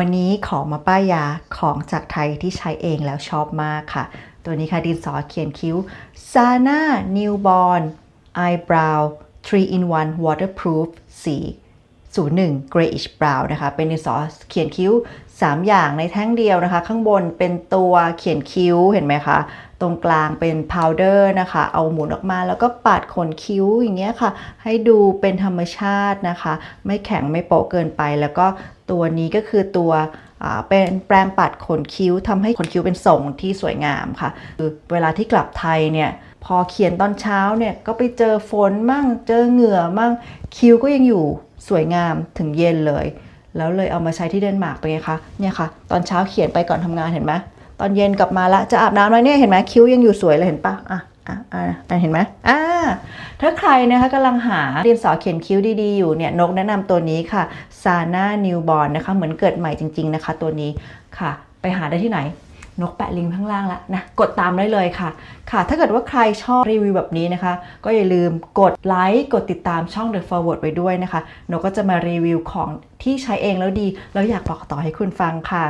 วันนี้ขอมาป้ายยาของจากไทยที่ใช้เองแล้วชอบมากค่ะ ตัวนี้ค่ะดินสอเขียนคิ้ว Sana Newborn Eyebrow 3 in 1 Waterproof สี01 Grayish Brown นะคะ เป็นดินสอเขียนคิ้ว 3 อย่างในแท่งเดียวนะคะ ข้างบนเป็นตัวเขียนคิ้วเห็นไหมคะ ตรงกลางเป็นพาวเดอร์นะคะ เอาหมุนออกมาแล้วก็ปาดขนคิ้วอย่างเงี้ยค่ะ ให้ดูเป็นธรรมชาตินะคะ ไม่แข็งไม่โปะเกินไป แล้วก็ ตัวนี้ก็คือตัวเป็นแปรงปัดขนคิ้วทำให้ขนคิ้วเป็นทรงที่สวยงามค่ะคือเวลาที่กลับไทยเนี่ยพอเขียนตอนเช้าเนี่ยก็ไปเจอฝนมั่งเจอเหงื่อมั่งคิ้วก็ยังอยู่สวยงามถึงเย็นเลย แล้วเลยเอามาใช้ที่เดนมาร์กเป็นไงคะเนี่ยค่ะ ตอนเช้าเขียนไปก่อนทำงานเห็นไหมตอนเย็นกลับมาละจะอาบน้ำแล้วเนี่ยเห็นไหมคิ้วยังอยู่สวยเลยเห็นปะอะอะอะอะ เห็นไหมอ่าถ้าใครนะคะกำลังหาดินสอเขียนคิ้วดีๆอยู่เนี่ยนกแนะนำตัวนี้ค่ะ Sana Newborn นะคะเหมือนเกิดใหม่จริง ๆนะคะ ตัวนี้ค่ะ ไปหาได้ที่ไหนนกแปะลิงก์ข้างล่างแล้วนะ กดตามได้เลยค่ะ ค่ะ ถ้าเกิดว่าใครชอบรีวิวแบบนี้นะคะ ก็อย่าลืมกดไลค์กดติดตามช่อง The Forward ไว้ด้วยนะคะ นกก็จะมารีวิวของที่ใช้เองแล้วดี แล้วอยากบอกต่อให้คุณฟังค่ะ